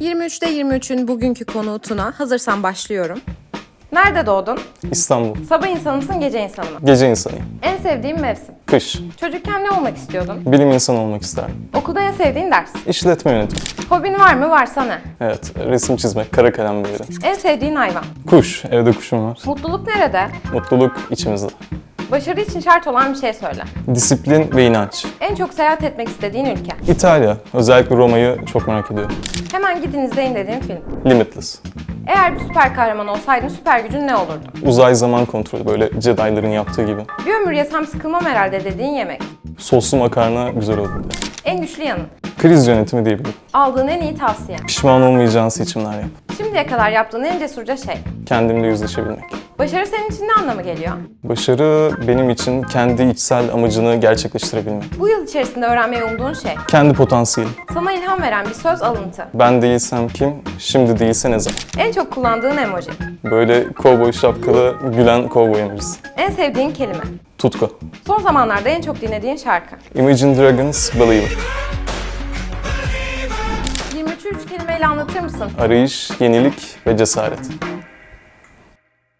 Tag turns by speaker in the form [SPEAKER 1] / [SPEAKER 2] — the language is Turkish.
[SPEAKER 1] 23'te 23'ün bugünkü konuğu Tuna. Hazırsan başlıyorum. Nerede doğdun?
[SPEAKER 2] İstanbul.
[SPEAKER 1] Sabah insanı mısın, gece insanı mı?
[SPEAKER 2] Gece insanıyım.
[SPEAKER 1] En sevdiğin mevsim?
[SPEAKER 2] Kış.
[SPEAKER 1] Çocukken ne olmak istiyordun?
[SPEAKER 2] Bilim insanı olmak isterdim.
[SPEAKER 1] Okulda en sevdiğin ders?
[SPEAKER 2] İşletme yönetimi.
[SPEAKER 1] Hobin var mı? Varsa ne?
[SPEAKER 2] Evet, resim çizmek, kara kalem böyle.
[SPEAKER 1] En sevdiğin hayvan?
[SPEAKER 2] Kuş, evde kuşum var.
[SPEAKER 1] Mutluluk nerede?
[SPEAKER 2] Mutluluk içimizde.
[SPEAKER 1] Başarı için şart olan bir şey söyle.
[SPEAKER 2] Disiplin ve inanç.
[SPEAKER 1] En çok seyahat etmek istediğin ülke?
[SPEAKER 2] İtalya, özellikle Roma'yı çok merak ediyorum.
[SPEAKER 1] Hemen gidin izleyin dediğin film.
[SPEAKER 2] Limitless.
[SPEAKER 1] Eğer bir süper kahraman olsaydın süper gücün ne olurdu?
[SPEAKER 2] Uzay zaman kontrolü, böyle Jedi'ların yaptığı gibi.
[SPEAKER 1] Bir ömür yesem sıkılmam herhalde dediğin yemek.
[SPEAKER 2] Soslu makarna güzel olurdu.
[SPEAKER 1] En güçlü yanın.
[SPEAKER 2] Kriz yönetimi diyebilirim.
[SPEAKER 1] Aldığın en iyi tavsiye.
[SPEAKER 2] Pişman olmayacağın seçimler yap.
[SPEAKER 1] Şimdiye kadar yaptığın en cesurca şey.
[SPEAKER 2] Kendimle yüzleşebilmek.
[SPEAKER 1] Başarı senin için ne anlama geliyor?
[SPEAKER 2] Başarı benim için kendi içsel amacını gerçekleştirebilmek.
[SPEAKER 1] Bu yıl içerisinde öğrenmeyi umduğun şey.
[SPEAKER 2] Kendi potansiyelim.
[SPEAKER 1] Sana ilham veren bir söz alıntı.
[SPEAKER 2] Ben değilsem kim, şimdi değilse ne zaman?
[SPEAKER 1] En çok kullandığın emoji.
[SPEAKER 2] Böyle kovboy şapkalı gülen kovboy emojisi.
[SPEAKER 1] En sevdiğin kelime.
[SPEAKER 2] Tutku.
[SPEAKER 1] Son zamanlarda en çok dinlediğin şarkı.
[SPEAKER 2] Imagine Dragons Believer.
[SPEAKER 1] 23'ü 3 kelimeyle anlatır mısın?
[SPEAKER 2] Arayış, yenilik ve cesaret.